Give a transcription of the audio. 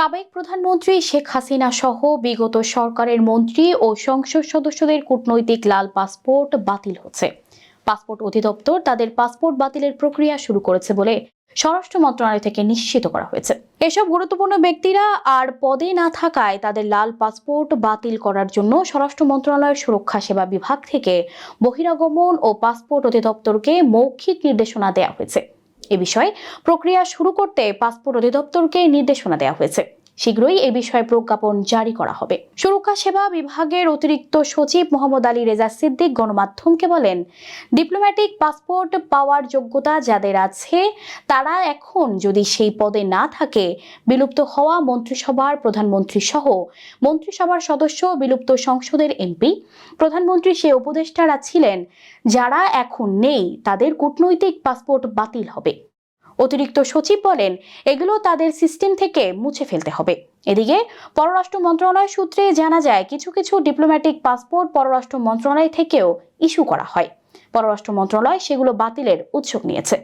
সাবেক প্রধানমন্ত্রী শেখ হাসিনা সহ বিগত সরকারের মন্ত্রী ও সংসদ সদস্যদের কূটনৈতিক লাল পাসপোর্ট বাতিল হচ্ছে। পাসপোর্ট অধিদপ্তর তাদের পাসপোর্ট বাতিলের প্রক্রিয়া শুরু করেছে বলে স্বরাষ্ট্র মন্ত্রণালয় থেকে নিশ্চিত করা হয়েছে। এসব গুরুত্বপূর্ণ ব্যক্তিরা আর পদে না থাকায় তাদের লাল পাসপোর্ট বাতিল করার জন্য স্বরাষ্ট্র মন্ত্রণালয়ের সুরক্ষা সেবা বিভাগ থেকে বহিরাগমন ও পাসপোর্ট অধিদপ্তরকে মৌখিক নির্দেশনা দেওয়া হয়েছে। এ বিষয়ে প্রক্রিয়া শুরু করতে পাসপোর্ট অধিদপ্তরকে নির্দেশনা দেওয়া হয়েছে। শীঘ্রই এ বিষয়ে প্রজ্ঞাপন জারি করা হবে। সুরক্ষা সেবা বিভাগের অতিরিক্ত সচিব মোহাম্মদ আলী রেজা সিদ্দিক গণমাধ্যমকে বলেন, ডিপ্লোম্যাটিক পাসপোর্ট পাওয়ার যোগ্যতা যাদের আছে, তারা এখন যদি সেই পদে না থাকে, বিলুপ্ত হওয়া মন্ত্রিসভার প্রধানমন্ত্রী সহ মন্ত্রিসভার সদস্য বিলুপ্ত সংসদের এমপি, প্রধানমন্ত্রী সে উপদেষ্টারা ছিলেন, যারা এখন নেই, তাদের কূটনৈতিক পাসপোর্ট বাতিল হবে। অতিরিক্ত সচিব বলেন, এগুলো তাদের সিস্টেম থেকে মুছে ফেলতে হবে। এদিকে, পররাষ্ট্র মন্ত্রণালয় সূত্রে জানা যায়, কিছু কিছু ডিপ্লোম্যাটিক পাসপোর্ট পররাষ্ট্র মন্ত্রণালয় থেকেও ইস্যু করা হয়। পররাষ্ট্র মন্ত্রণালয় সেগুলো বাতিলের উৎসুক নিয়েছে।